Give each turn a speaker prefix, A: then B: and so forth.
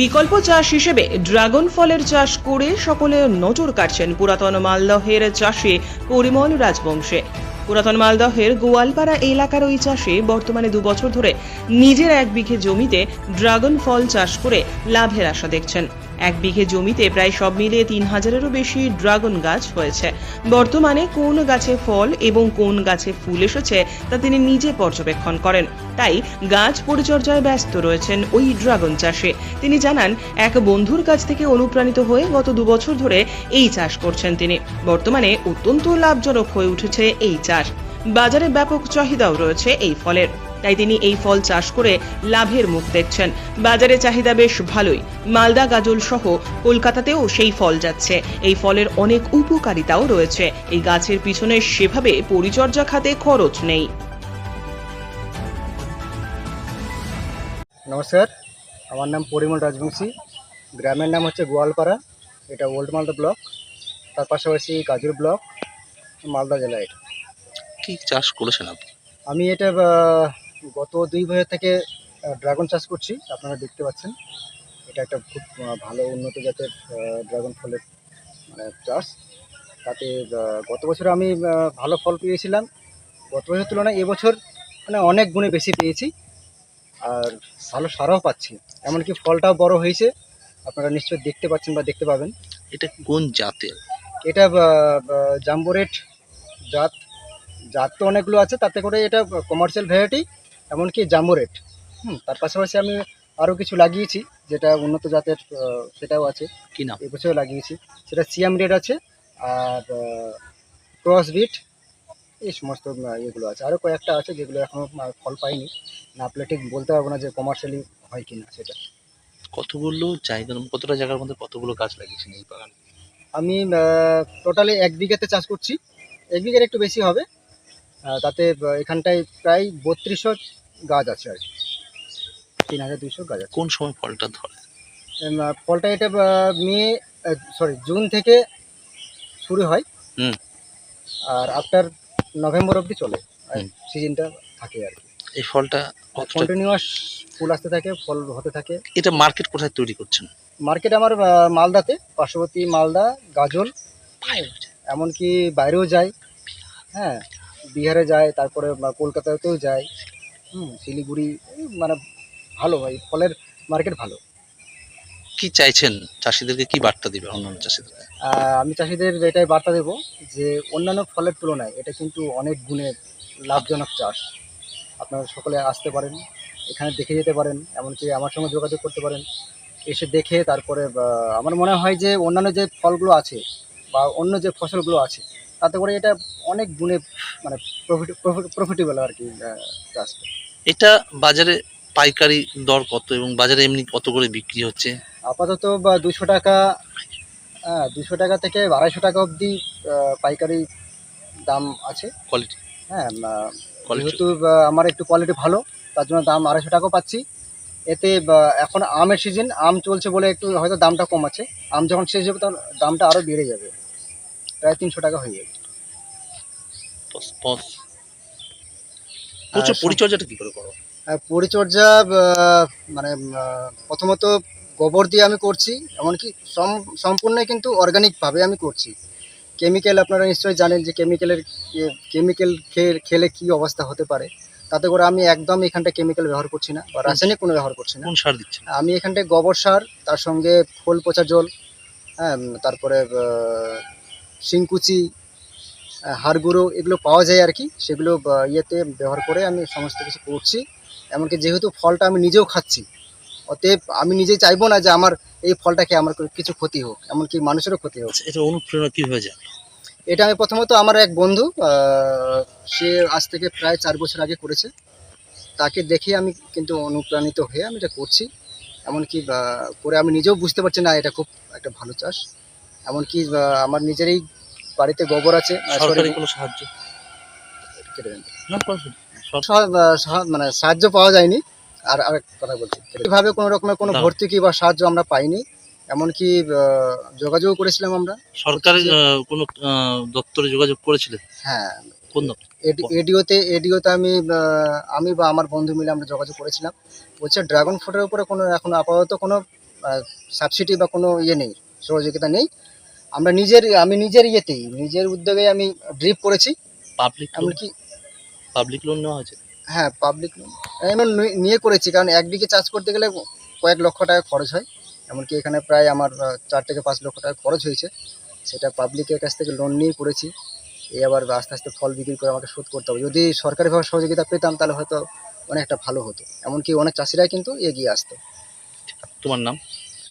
A: বিকল্প চাষ হিসেবে ড্রাগন ফলের চাষ করে সকলে নজর কাটছেন পুরাতন মালদহের চাষে পরিমল রাজবংশে। পুরাতন মালদহের গোয়ালপাড়া এলাকার ওই চাষে বর্তমানে দুবছর ধরে নিজের এক বিঘে জমিতে ড্রাগন ফল চাষ করে লাভের আশা দেখছেন। এক বিঘে জমিতে প্রায় সব মিলিয়ে তিন হাজারেরও বেশি ড্রাগন গাছ হয়েছে। বর্তমানে কোন গাছে ফল এবং কোন গাছে ফুল এসেছে তা তিনি নিজে পর্যবেক্ষণ করেন। তাই গাছ পরিচর্যায় ব্যস্ত রয়েছেন ওই ড্রাগন চাষে। তিনি জানান, এক বন্ধুর কাছ থেকে অনুপ্রাণিত হয়ে গত দুবছর ধরে এই চাষ করছেন তিনি। বর্তমানে অত্যন্ত লাভজনক হয়ে উঠেছে এই চাষ। বাজারে ব্যাপক চাহিদাও রয়েছে এই ফলের। তাই তিনি এই ফল চাষ করে লাভের মুখ দেখছেন। বাজারে চাহিদা বেশ ভালোই। মালদা গাজল সহ কলকাতাতেও সেই ফল যাচ্ছে। এই ফলের অনেক উপকারিতাও রয়েছে। এই গাছের পিছনে সেভাবে পরিচর্যা খাতে খরচ নেই।
B: নমস্কার, আমার নাম পরিমল রাজবংশী। গ্রামের নাম হচ্ছে গোয়ালপাড়া। এটা ওল্ড মালদা ব্লক। তার পাশাপাশি কাজুর ব্লক, মালদা জেলা এটা
C: কি চাষ করেছেন আপনি?
B: আমি এটা গত দুই বছর থেকে ড্রাগন চাষ করছি আপনারা দেখতে পাচ্ছেন। এটা একটা খুব ভালো উন্নত জাতের ড্রাগন ফলের মানে চাষ। তাতে গত বছর আমি ভালো ফল পেয়েছিলাম। গত বছরের তুলনায় এবছর মানে অনেক গুণে বেশি পেয়েছি। আর ভালো সারাও পাচ্ছি। এমনকি ফলটাও বড় হয়েছে। আপনারা নিশ্চয়ই দেখতে পাচ্ছেন বা দেখতে পাবেন।
C: এটা কোন জাতের?
B: এটা জাম্বোরেট জাত। জাত তো অনেকগুলো আছে তাতে করে এটা কমার্শিয়াল ভ্যারাইটি এমনকি জাম্বোরেট হুম তার পাশাপাশি আমি আরও কিছু লাগিয়েছি যেটা উন্নত জাতের সেটাও আছে।
C: কি নাম?
B: এবছর লাগিয়েছি। সেটা সিয়াম রেড আছে আর ক্রস বিট এই সমস্ত ইয়েগুলো আছে। আরও কয়েকটা আছে যেগুলো এখনও ফল পাইনি। না আপনি ঠিক বলতে পারব না যে কমার্শিয়ালি হয় কি না সেটা।
C: কতগুলো জায়গার কতটা জায়গার মধ্যে কতগুলো গাছ লাগিয়েছেন এই বাগান?
B: আমি টোটালি এক বিঘাতে চাষ করছি। এক বিঘার একটু বেশি হবে তাতে এখানটায় প্রায় বত্রিশশো গাছ আছে আর কি। তিন হাজার দুইশো গাছ আছে।
C: কোন সময় ফলটা ধরে?
B: ফলটা এটা মে সরি জুন থেকে শুরু হয়। আর আফটার নভেম্বর অবধি চলে। সিজনটা থাকে আর কি।
C: এই ফলটা
B: কন্টিনিউয়াস ফুল আসতে থাকে ফল হতে থাকে।
C: এটা মার্কেট কোথায় তৈরি করছেন?
B: মার্কেট আমার মালদাতে পার্শ্ববর্তী মালদা গাজল। এমনকি বাইরেও যায়। হ্যাঁ বিহারে যায় তারপরে কলকাতাতেও যায়। হুম শিলিগুড়ি মানে ভালো ভাই ফলের মার্কেট ভালো।
C: কি চাইছেন? চাষিদেরকে কি বার্তা দিবে অন্যান্য চাষিদের?
B: আমি চাষিদের এটাই বার্তা দেবো যে অন্যান্য ফলের তুলনায় এটা কিন্তু অনেক গুণে লাভজনক চাষ। আপনারা সকলে আসতে পারেন এখানে দেখে যেতে পারেন এমনকি আমার সঙ্গে যোগাযোগ করতে পারেন। এসে দেখে তারপরে আমার মনে হয় যে অন্যান্য যে ফলগুলো আছে বা অন্য যে ফসলগুলো আছে তাতে করে এটা অনেক গুণে মানে প্রফিট প্রফিটেবল আর কি চাষটা
C: এটা বাজারে পাইকারি দর কত এবং বাজারে এমনি কত করে বিক্রি হচ্ছে?
B: আপাতত বা দুশো টাকা হ্যাঁ দুশো টাকা থেকে আড়াইশো টাকা অবধি পাইকারি দাম আছে।
C: কোয়ালিটি
B: হ্যাঁ যেহেতু আমার একটু কোয়ালিটি ভালো তার জন্য দাম আড়াইশো টাকাও পাচ্ছি। এতে এখন আমের সিজন আম চলছে বলে একটু হয়তো দামটা কম আছে। আম যখন শেষ হবে তখন দামটা আরও বেড়ে যাবে। প্রায় তিনশো টাকা হয়ে যাবে।
C: প্রচুর পরিচর্যাটা কি করে করো?
B: পরিচর্যা মানে প্রথমত গোবর দিয়ে আমি করছি এমনকি সম- সম্পূর্ণই কিন্তু অর্গানিকভাবে আমি করছি। কেমিক্যাল আপনারা নিশ্চয়ই জানেন যে কেমিক্যালের কেমিক্যাল খেয়ে খেলে কি অবস্থা হতে পারে। তাতে করে আমি একদম এখানটা কেমিক্যাল ব্যবহার করছি না বা রাসায়নিক কোনো ব্যবহার করছি না।
C: সার দিচ্ছেন?
B: আমি এখানটায় গোবর সার তার সঙ্গে খোল পচা জল হ্যাঁ তারপরে শিংকুচি হাড়গুঁড়ো এগুলো পাওয়া যায় আর কি। সেগুলো ইয়েতে ব্যবহার করে আমি সমস্ত কিছু করছি। এমনকি যেহেতু ফলটা আমি নিজেও খাচ্ছি অতএব আমি নিজেই চাইব না যে আমার এই ফলটা খেয়ে আমার কিছু ক্ষতি হোক এমনকি মানুষেরও ক্ষতি হোক।
C: আচ্ছা, এটা অনুপ্রেরণা কীভাবে যায়
B: এটা আমি প্রথমত আমার এক বন্ধু সে আজ থেকে প্রায় চার বছর আগে করেছে। তাকে দেখে আমি কিন্তু অনুপ্রাণিত হয়ে আমি এটা করছি। এমনকি করে আমি নিজেও বুঝতে পারছি না এটা খুব একটা ভালো চাষ। এমনকি আমার নিজেরই বাড়িতে গোবর আছে
C: সরকারি কোনো সাহায্য?
B: মানে সাহায্য পাওয়া যায়নি। আর আরেক কথা বলছি এভাবে কোনো রকমের কোনো। ভর্তুকি বা সাহায্য আমরা পাইনি। এমনকি যোগাযোগ করেছিলাম আমরা।
C: সরকারি কোনো দপ্তরে যোগাযোগ করেছিলেন?
B: হ্যাঁ।
C: কোন দপ্তর?
B: এডিওতে এডিওতে আমি আমি বা আমার বন্ধু মিলে আমরা যোগাযোগ করেছিলাম। বলছে ড্রাগন ফ্রুটের উপরে কোনো এখন আপাতত কোনো সাবসিডি বা কোনো ইয়ে নেই সহযোগিতা নেই। আমরা নিজের আমি নিজের ইয়েতেই নিজের উদ্যোগে আমি ড্রিপ করেছি।
C: পাবলিক
B: এমনকি
C: পাবলিক লোন নেওয়া হয়েছে?
B: হ্যাঁ পাবলিক লোন এমন নিয়ে করেছি কারণ এক বিঘে চাষ করতে গেলে কয়েক লক্ষ টাকা খরচ হয়। এমনকি এখানে প্রায় আমার চার থেকে পাঁচ লক্ষ টাকা খরচ হয়েছে। সেটা পাবলিকের কাছ থেকে লোন নিয়ে করেছি। এই আবার আস্তে আস্তে ফল বিক্রি করে আমাকে শোধ করতে হবে। যদি সরকারিভাবে সহযোগিতা পেতাম তাহলে হয়তো অনেকটা ভালো হতো। এমনকি অনেক চাষিরাই কিন্তু এগিয়ে আসতো।
C: তোমার নাম?